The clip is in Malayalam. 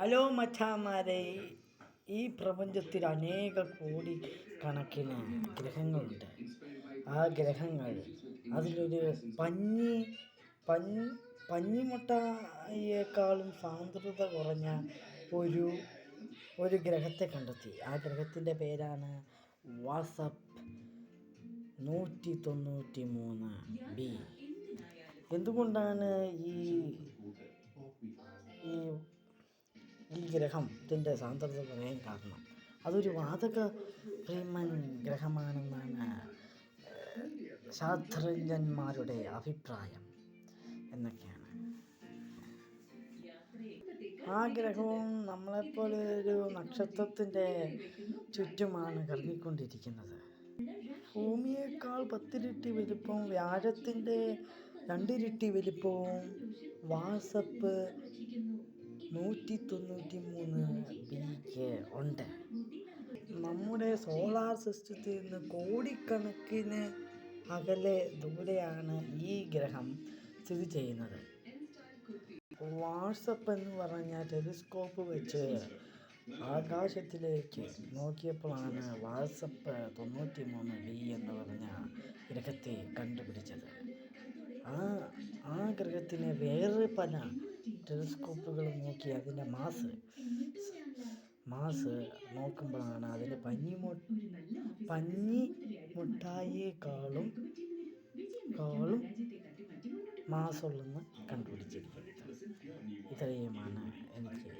ഹലോ മച്ചാമാരെ. ഈ പ്രപഞ്ചത്തിൽ അനേക കോടി കണക്കിന് ഗ്രഹങ്ങളുണ്ട്. ആ ഗ്രഹങ്ങൾ അതിലൊരു പഞ്ഞി പഞ്ഞി പഞ്ഞിമുട്ടായേക്കാളും സാന്ദ്രത കുറഞ്ഞ ഒരു ഒരു ഗ്രഹത്തെ കണ്ടെത്തി. ആ ഗ്രഹത്തിന്റെ പേരാണ് വാസപ്പ് നൂറ്റി തൊണ്ണൂറ്റി മൂന്ന് ബി. എന്തുകൊണ്ടാണ് ഈ ഗ്രഹത്തിന്റെ സാന്ദ്രത കുറയാൻ കാരണം. അതൊരു വാതക ഭീമൻ ഗ്രഹമാണെന്നാണ് ശാസ്ത്രജ്ഞന്മാരുടെ അഭിപ്രായം എന്നൊക്കെയാണ്. ആ ഗ്രഹവും നമ്മളെപ്പോലെ ഒരു നക്ഷത്രത്തിന്റെ ചുറ്റുമാണ് കറങ്ങിക്കൊണ്ടിരിക്കുന്നത്. ഭൂമിയേക്കാൾ പത്തിരട്ടി വലിപ്പവും വ്യാഴത്തിന്റെ രണ്ടിരട്ടി വലിപ്പവും വാസപ്പ് നൂറ്റി തൊണ്ണൂറ്റി മൂന്ന് ബിക്ക് ഉണ്ട്. നമ്മുടെ സോളാർ സിസ്റ്റത്തിൽ നിന്ന് കോടിക്കണക്കിന് അകലെ ദൂരെയാണ് ഈ ഗ്രഹം സ്ഥിതി ചെയ്യുന്നത്. വാട്സപ്പ് എന്ന് പറഞ്ഞ ടെലിസ്കോപ്പ് വെച്ച് ആകാശത്തിലേക്ക് നോക്കിയപ്പോഴാണ് വാട്സപ്പ് തൊണ്ണൂറ്റി മൂന്ന് ബി എന്ന് പറഞ്ഞ ഗ്രഹത്തെ കണ്ടുപിടിച്ചത്. ആ ആ ഗ്രഹത്തിന് വേറെ പല ടെലിസ്കോപ്പുകൾ നോക്കി അതിന്റെ മാസ്. മാസ് നോക്കുമ്പോഴാണ് അതിന്റെ പഞ്ഞി പഞ്ഞി മുട്ടായിയേക്കാളും കാളും മാസമുള്ളെന്ന് കണ്ടുപിടിച്ചിരിക്കുന്നത്. ഇത്രയുമാണ് എനിക്ക്